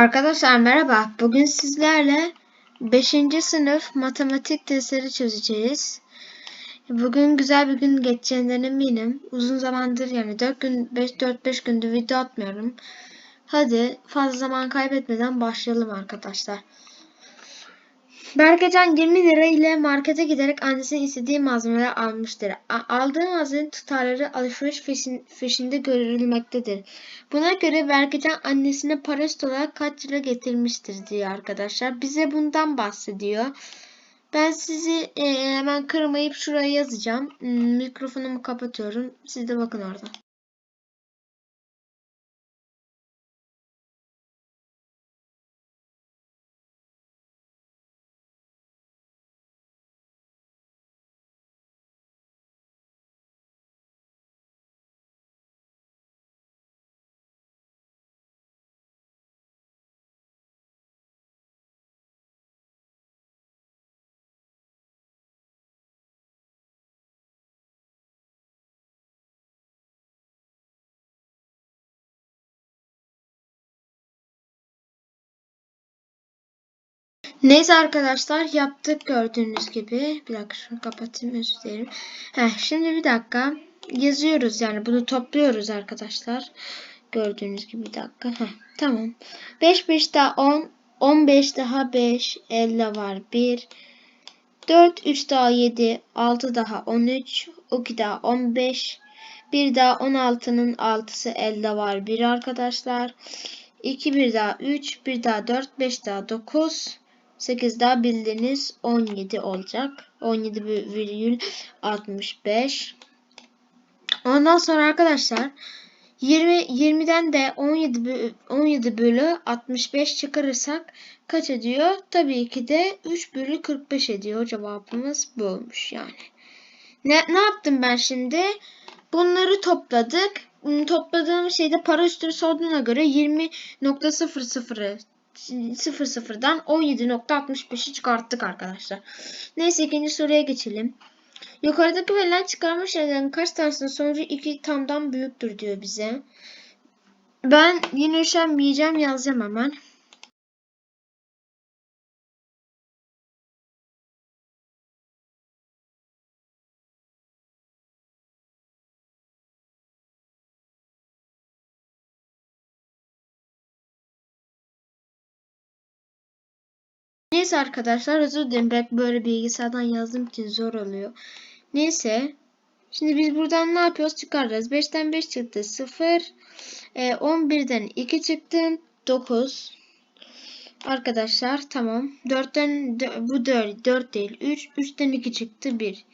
Arkadaşlar merhaba. Bugün sizlerle 5. sınıf matematik testleri çözeceğiz. Bugün güzel bir gün geçeceğinden eminim. Uzun zamandır yani 4 gün 5 4 5 gündür video atmıyorum. Hadi fazla zaman kaybetmeden başlayalım arkadaşlar. Berkecan 20 lira ile markete giderek annesinin istediği malzemeleri almıştır. A- aldığı malzemenin tutarları alışveriş fişin- fişinde görülmektedir. Buna göre Berkecan annesine parasız olarak kaç lira getirmiştir diyor arkadaşlar. Bize bundan bahsediyor. Ben sizi e, hemen kırmayıp şuraya yazacağım. Hmm, Mikrofonumu kapatıyorum. Siz de bakın orada. Neyse arkadaşlar yaptık gördüğünüz gibi. Bir dakika şunu kapatayım özür dilerim. Heh, şimdi bir dakika yazıyoruz yani bunu topluyoruz arkadaşlar. Gördüğünüz gibi bir dakika. Heh, tamam. 5 5 daha 10. 15 daha 5. 50 var 1. 4 3 daha 7. 6 daha 13. 2 daha 15. 1 daha 16'nın 6'sı 50 var 1 arkadaşlar. 2 bir daha 3. 1 daha 4. 5 daha 9. 8 daha bildiğiniz 17 olacak. 17,65. Ondan sonra arkadaşlar 20 20'den de 17 bö- 17 bölü 65 çıkarırsak kaç ediyor? Tabii ki de 3 bölü 45 ediyor. Cevabımız bu olmuş yani. Ne, ne yaptım ben şimdi? Bunları topladık. Topladığım şeyde para üstünü sorduğuna göre 20.00'ı 00'dan 17.65'i çıkarttık arkadaşlar. Neyse ikinci soruya geçelim. Yukarıdaki verilen çıkarma şeylerin kaç tanesinin sonucu 2 tamdan büyüktür diyor bize. Ben yine üşenmeyeceğim yazacağım hemen. Neyse arkadaşlar özür dilerim. Belki böyle bilgisayardan yazdığım için zor oluyor. Neyse. Şimdi biz buradan ne yapıyoruz? Çıkaracağız. 5'ten 5 çıktı 0. E, 11'den 2 çıktı 9. Arkadaşlar tamam. 4'ten dö- bu 4, 4 değil 3. 3'ten 2 çıktı 1.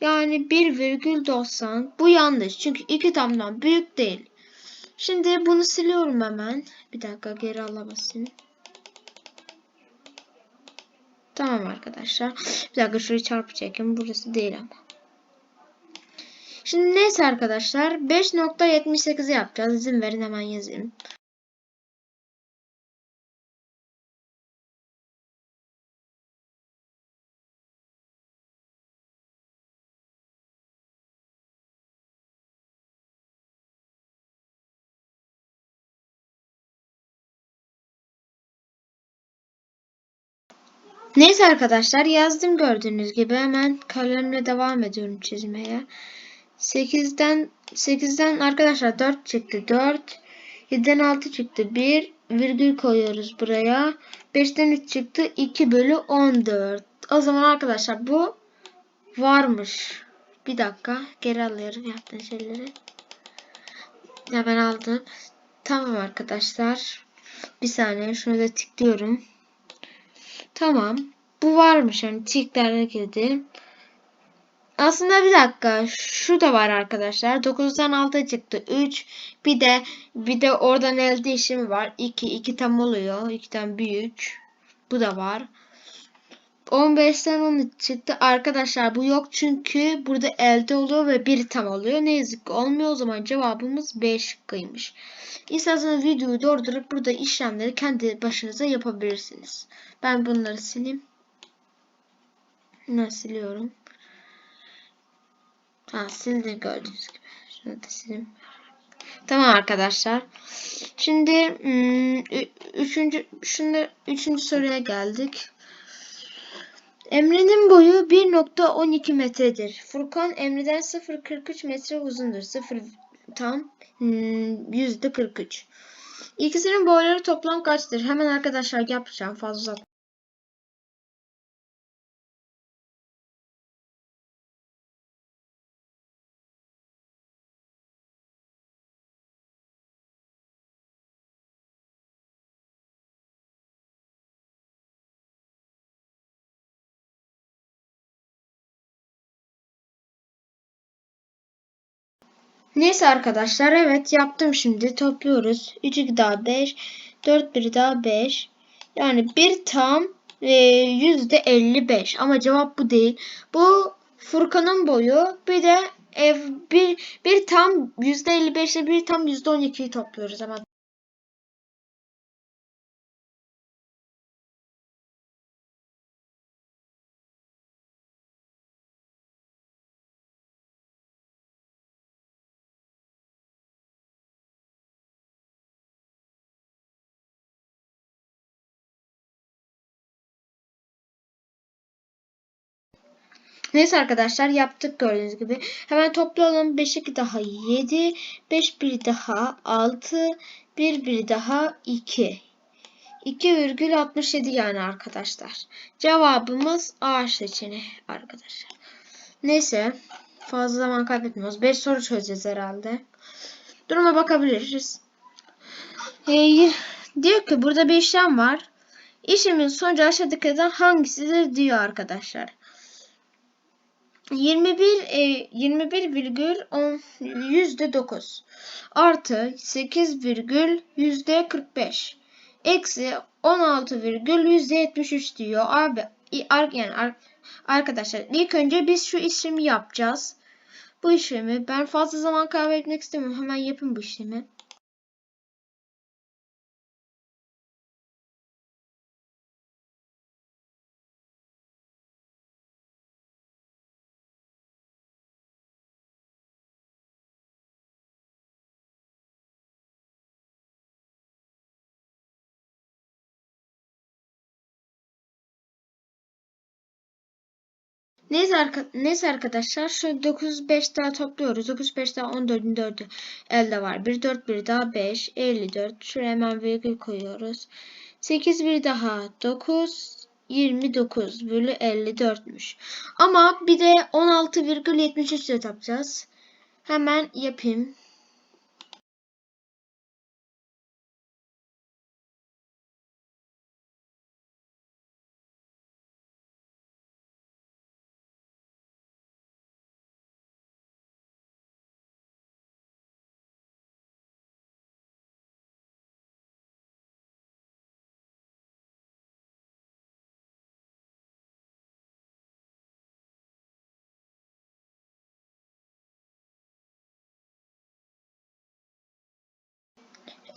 Yani 1,90. Bu yanlış. Çünkü 2 tamdan büyük değil. Şimdi bunu siliyorum hemen. Bir dakika geri alamazsın. Tamam arkadaşlar. Bir dakika şurayı çarpı çekin. Burası değil ama. Şimdi neyse arkadaşlar. 5.78'i yapacağız. İzin verin hemen yazayım. Neyse arkadaşlar yazdım gördüğünüz gibi hemen kalemle devam ediyorum çizmeye. 8'den 8'den arkadaşlar 4 çıktı 4. 7'den 6 çıktı 1 virgül koyuyoruz buraya. 5'ten 3 çıktı 2 bölü 14. O zaman arkadaşlar bu varmış. Bir dakika geri alıyorum yaptığım şeyleri. Ya ben aldım. Tamam arkadaşlar. Bir saniye şunu da tıklıyorum. Tamam. Bu varmış yani tiklerle girdim. Aslında bir dakika. Şu da var arkadaşlar. 9'dan 6 çıktı. 3. Bir de bir de oradan elde işim var. 2. 2 tam oluyor. 2'den büyük. Bu da var. 15'ten 13 çıktı. Arkadaşlar bu yok çünkü burada elde oluyor ve 1 tam oluyor. Ne yazık ki olmuyor. O zaman cevabımız B şıkkıymış. İsterseniz videoyu durdurup burada işlemleri kendi başınıza yapabilirsiniz. Ben bunları sileyim. Nasıl siliyorum? Ha sildim gördüğünüz gibi. Şunu da sileyim. Tamam arkadaşlar. Şimdi 3 üçüncü, şunda, üçüncü soruya geldik. Emre'nin boyu 1.12 metredir. Furkan Emre'den 0.43 metre uzundur. 0 tam hmm, yüzde 43. İkisinin boyları toplam kaçtır? Hemen arkadaşlar yapacağım fazla uzatma. Neyse arkadaşlar evet yaptım şimdi topluyoruz. 3 2 daha 5 4 1 daha 5 yani bir tam e, yüzde 55 ama cevap bu değil. Bu Furkan'ın boyu bir de e, bir, bir tam yüzde 55 ile bir tam yüzde 12'yi topluyoruz hemen. Neyse arkadaşlar yaptık gördüğünüz gibi. Hemen toplayalım. 5 2 daha 7. 5 1 daha 6. 1 1 daha 2. 2,67 yani arkadaşlar. Cevabımız A seçeneği arkadaşlar. Neyse. Fazla zaman kaybetmiyoruz. 5 soru çözeceğiz herhalde. Duruma bakabiliriz. Ee, diyor ki burada bir işlem var. İşlemin sonucu aşağıdakilerden hangisidir diyor arkadaşlar. 21 e, 21 virgül 10 yüzde 9 artı 8 virgül yüzde 45 eksi 16 virgül yüzde 73 diyor. Abi yani arkadaşlar ilk önce biz şu işlemi yapacağız. Bu işlemi ben fazla zaman kaybetmek istemiyorum. Hemen yapın bu işlemi Neyse, arka, neyse arkadaşlar şu 9 5 daha topluyoruz. 9 5 daha 14'ün 4'ü elde var. 1 4 1 daha 5 54. Şuraya hemen virgül koyuyoruz. 8 bir daha 9 29 bölü 54'müş. Ama bir de 16,73 de yapacağız. Hemen yapayım.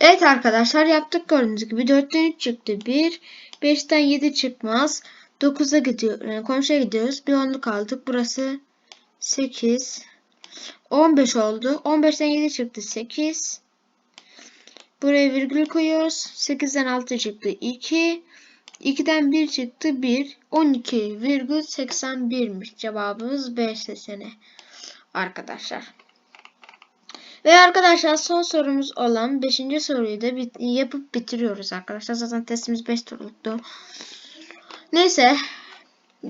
Evet arkadaşlar yaptık gördüğünüz gibi. 4'ten 3 çıktı. 1 5'ten 7 çıkmaz. 9'a gidiyor yani komşuya gidiyoruz. Bir onluk aldık. Burası 8 15 oldu. 15'ten 7 çıktı. 8 buraya virgül koyuyoruz. 8'den 6 çıktı. 2 2'den 1 çıktı. 1 12,81'miş cevabımız B seçeneği arkadaşlar ve arkadaşlar son sorumuz olan 5. soruyu da bit yapıp bitiriyoruz arkadaşlar. Zaten testimiz 5 soruluktu. Neyse.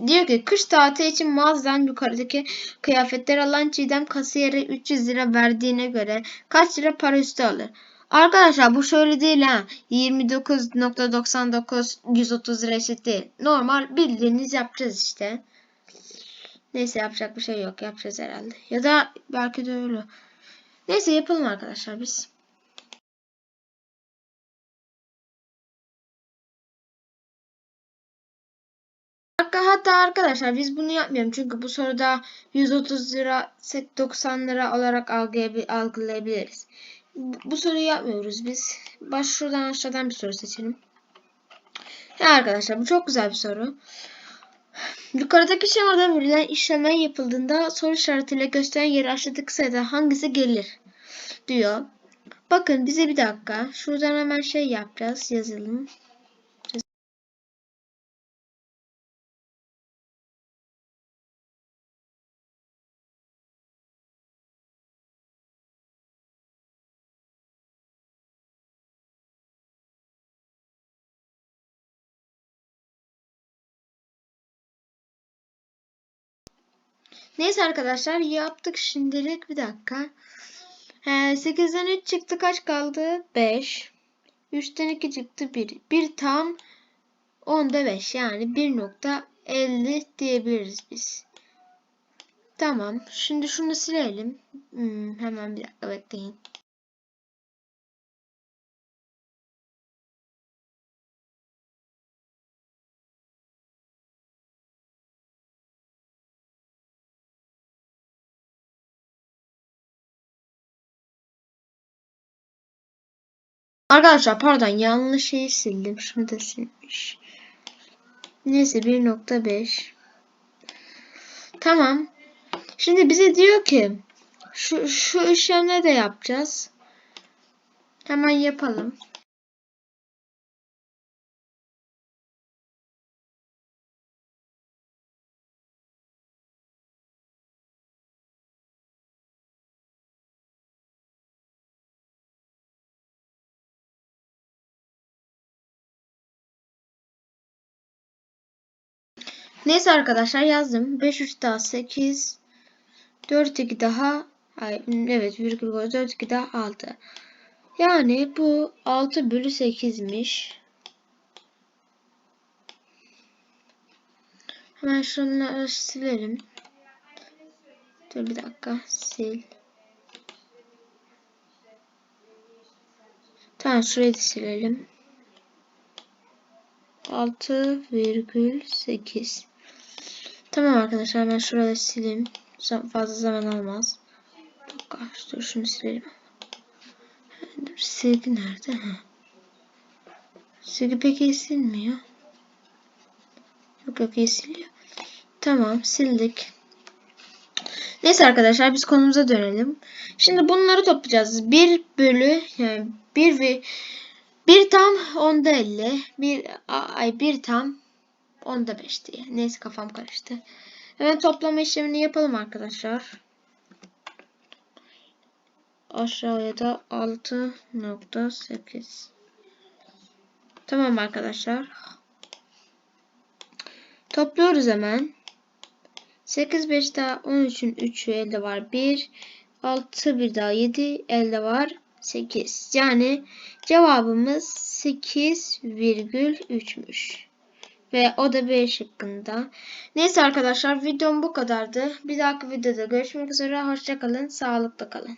Diyor ki kış tatili için mağazadan yukarıdaki kıyafetler alan Çiğdem kasiyere 300 lira verdiğine göre kaç lira para üstü alır? Arkadaşlar bu şöyle değil ha. 29.99 130 lira eşit değil. Normal bildiğiniz yapacağız işte. Neyse yapacak bir şey yok. Yapacağız herhalde. Ya da belki de öyle. Neyse yapalım arkadaşlar biz. Hatta arkadaşlar biz bunu yapmayalım. Çünkü bu soruda 130 lira 90 lira olarak algılayabiliriz. Bu soruyu yapmıyoruz biz. Baş şuradan aşağıdan bir soru seçelim. Ya arkadaşlar bu çok güzel bir soru. Yukarıdaki şemada verilen işleme yapıldığında soru işaretiyle gösteren yeri aşağıdaki sayıda hangisi gelir? diyor. Bakın bize bir dakika. Şuradan hemen şey yapacağız. Yazalım. Neyse arkadaşlar yaptık şimdilik bir dakika. Ee, 8'den 3 çıktı kaç kaldı? 5. 3'ten 2 çıktı 1. 1 tam 10'da 5 yani 1.50 diyebiliriz biz. Tamam. Şimdi şunu silelim. Hmm, hemen bir dakika bekleyin. Arkadaşlar pardon yanlış şeyi sildim. Şunu da silmiş. Neyse 1.5 Tamam. Şimdi bize diyor ki şu, şu işlemleri de yapacağız. Hemen yapalım. Neyse arkadaşlar yazdım. 5 3 daha 8 4 2 daha ay, evet virgül koy 4 2 daha 6. Yani bu 6 bölü 8'miş. Hemen şunları silelim. Dur bir dakika sil. Tamam şurayı da silelim. 6,8 Tamam arkadaşlar ben şurada sileyim. Fazla zaman almaz. Dakika, dur şunu silelim. Dur, silgi nerede? Ha. Silgi pek iyi silmiyor. Yok yok iyi siliyor. Tamam sildik. Neyse arkadaşlar biz konumuza dönelim. Şimdi bunları toplayacağız. 1 bölü yani 1 ve 1 tam onda 50. 1 ay 1 tam onda 5 diye. Neyse kafam karıştı. Hemen toplama işlemini yapalım arkadaşlar. Aşağıya da 6.8 Tamam arkadaşlar. Topluyoruz hemen. 8 5 daha 13'ün 3'ü elde var. 1 6 bir daha 7 elde var. 8. Yani cevabımız 8,3'müş. Ve o da B şıkkında. Neyse arkadaşlar videom bu kadardı. Bir dahaki videoda görüşmek üzere. Hoşçakalın. Sağlıkla kalın.